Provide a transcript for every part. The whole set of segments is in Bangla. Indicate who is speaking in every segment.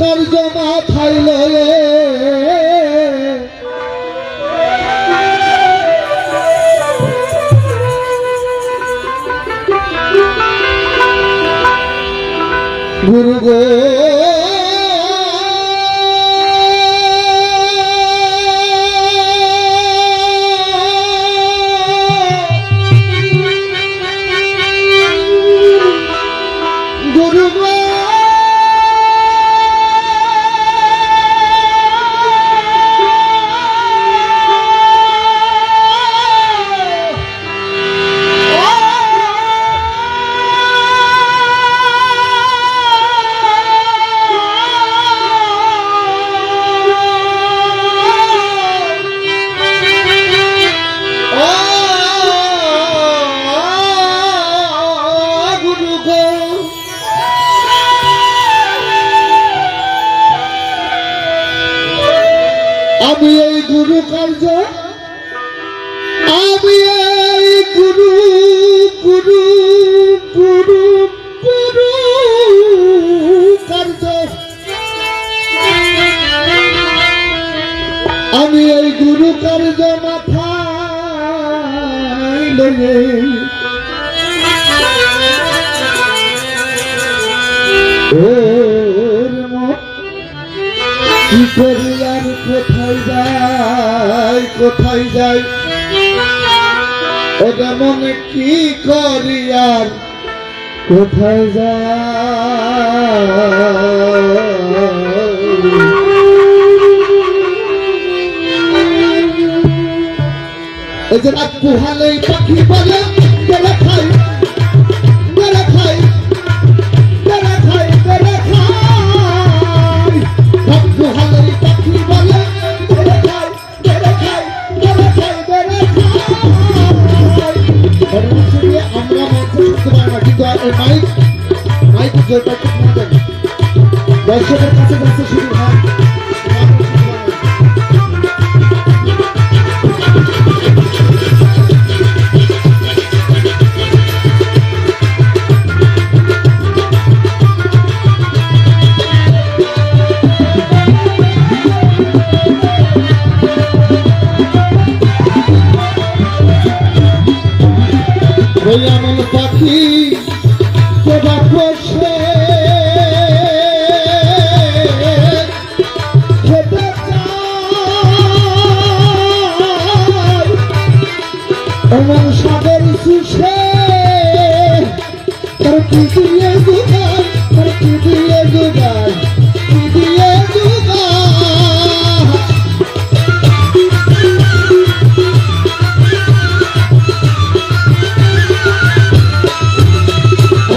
Speaker 1: কার্য মাথায় লয়ে গুরু গো। গুরু কার্য? আমি এই গুরু গুরু গুরু গুরু কার্য। আমি এই গুরু কার্য মাথা লয়ে কি করি আর কোথায় যাই কোথায় যাই মনে কি করি আর কোথায় যাই রাত পুহালেই পাখি বলে গেলে খাই আমরা মাত্র শুনতে পারি মাইক মাইক কমে দর্শকের কাছে কাছে শুরু হয় সাগর সুষে তার কি দিয়ে দুগায় তার কি দিয়ে দুগায় কি দিয়ে দুগায়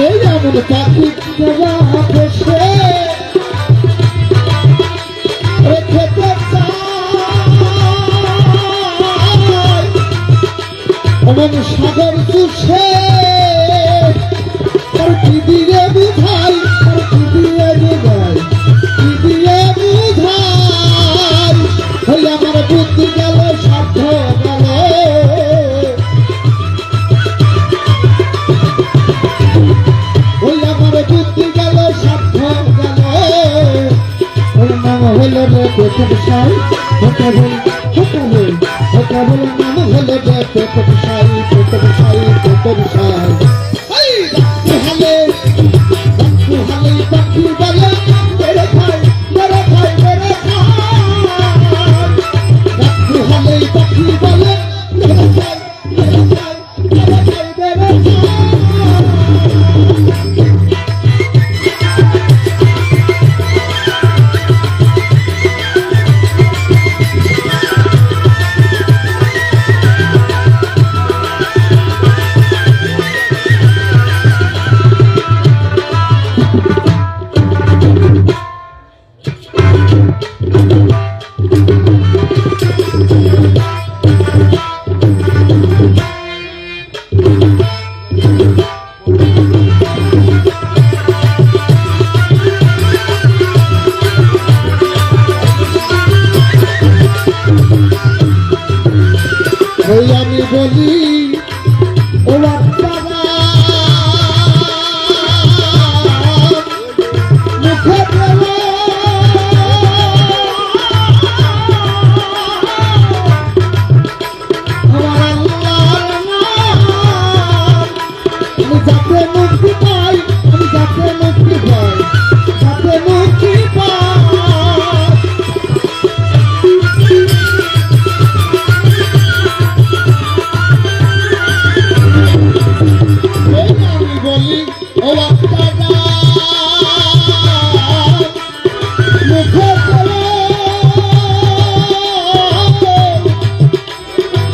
Speaker 1: এই এমন পাখি কেবা বসে এমন সাগর চুষে। তার কি দিয়ে বুঝাই তার কি দিয়ে বুঝাই, কি দিয়ে বুঝাই? ওই আমার বুদ্ধি গেল, সাধ্য আমার হতে বল নাম হলো রে পেটে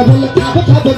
Speaker 1: ও কেবল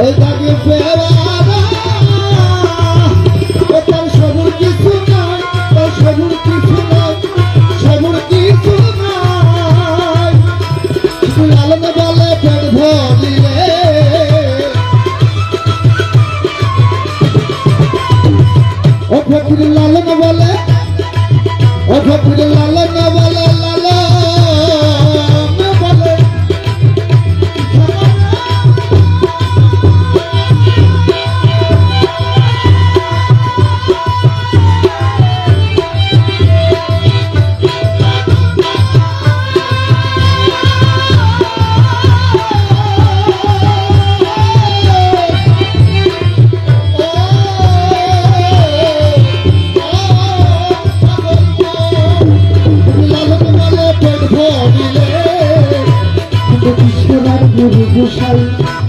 Speaker 1: ওই ফেরা তার সবুর কিছু নাই, তার সবুর কিছু নাই, সবুর কিছু নাই। লালন বলে পেট ভরিলে। ও ফকির লালন বলে, ও ফকির লালন বলে। কিশোরার গুরু গোসাই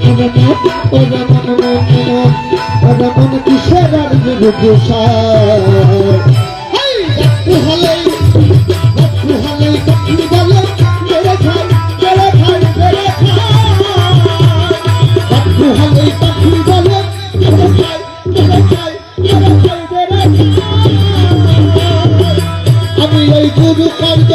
Speaker 1: ওরে মন ওরে মন মন মন ওরে মন কিশোরার গুরু গোসাই? একটু হলেই একটু হলেই খাই আমি এই গুরু কার্য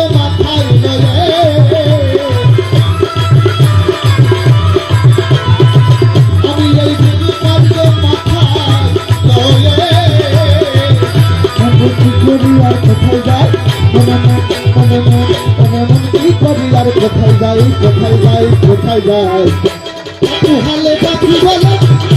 Speaker 1: কোথায় যাই কোথায় যাই কোথায় যাই? হালে পাখি বলে।